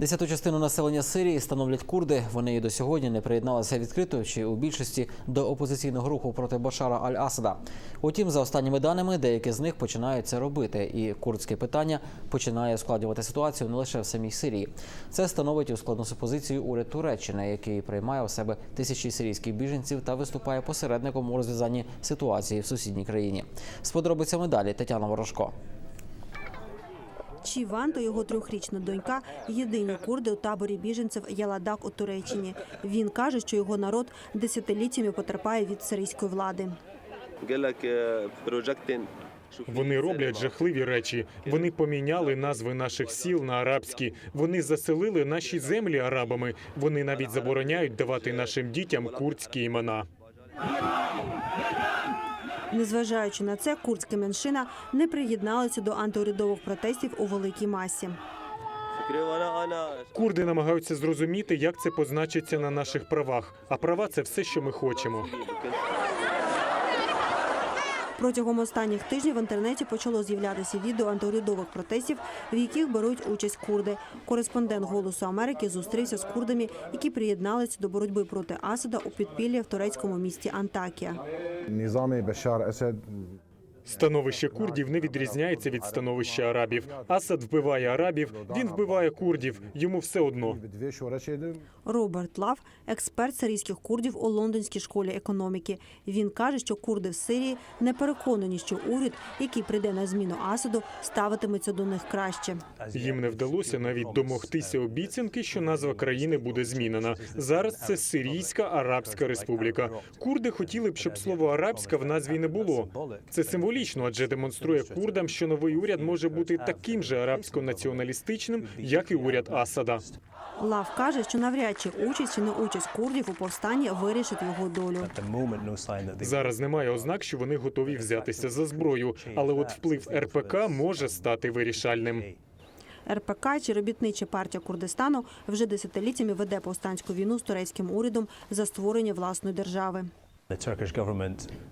Десяту частину населення Сирії становлять курди. Вони і до сьогодні не приєдналися відкрито чи у більшості до опозиційного руху проти Башара Аль-Асада. Утім, за останніми даними, деякі з них починають це робити, і курдське питання починає ускладнювати ситуацію не лише в самій Сирії. Це становить ускладну позицію уряд Туреччини, який приймає у себе тисячі сирійських біженців та виступає посередником у розв'язанні ситуації в сусідній країні. З подробицями далі Тетяна Ворожко. Вночі Іван та його трьохрічна донька єдині курди у таборі біженців Яладак у Туреччині. Він каже, що його народ десятиліттями потерпає від сирійської влади. Вони роблять жахливі речі. Вони поміняли назви наших сіл на арабські. Вони заселили наші землі арабами. Вони навіть забороняють давати нашим дітям курдські імена. Незважаючи на це, курдська меншина не приєдналася до антиурядових протестів у великій масі. Курди намагаються зрозуміти, як це позначиться на наших правах. А права це все, що ми хочемо. Протягом останніх тижнів в інтернеті почало з'являтися відео антиурядових протестів, в яких беруть участь курди. Кореспондент Голосу Америки зустрівся з курдами, які приєдналися до боротьби проти Асада у підпіллі в турецькому місті Антакія. Становище курдів не відрізняється від становища арабів. Асад вбиває арабів, він вбиває курдів. Йому все одно. Роберт Лав, експерт сирійських курдів у лондонській школі економіки. Він каже, що курди в Сирії не переконані, що уряд, який прийде на зміну Асаду, ставитиметься до них краще. Їм не вдалося навіть домогтися обіцянки, що назва країни буде змінена. Зараз це Сирійська Арабська Республіка. Курди хотіли б, щоб слово арабська в назві не було. Це символі символічно, адже демонструє курдам, що новий уряд може бути таким же арабсько-націоналістичним, як і уряд Асада. Лав каже, що навряд чи участь чи не участь курдів у повстанні вирішить його долю. Зараз немає ознак, що вони готові взятися за зброю, але от вплив РПК може стати вирішальним. РПК чи робітнича партія Курдистану вже десятиліттями веде повстанську війну з турецьким урядом за створення власної держави.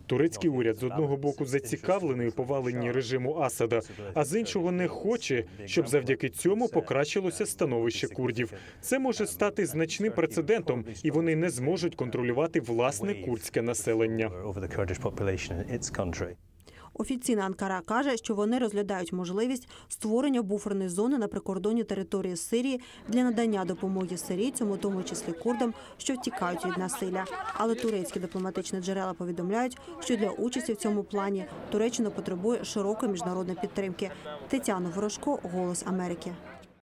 Турецький уряд з одного боку зацікавлений у поваленні режиму Асада, а з іншого не хоче, щоб завдяки цьому покращилося становище курдів. Це може стати значним прецедентом, і вони не зможуть контролювати власне курдське населення. Офіційна Анкара каже, що вони розглядають можливість створення буферної зони на прикордонні території Сирії для надання допомоги сирійцям, у тому числі курдам, що втікають від насилля. Але турецькі дипломатичні джерела повідомляють, що для участі в цьому плані Туреччина потребує широкої міжнародної підтримки. Тетяна Ворожко, Голос Америки.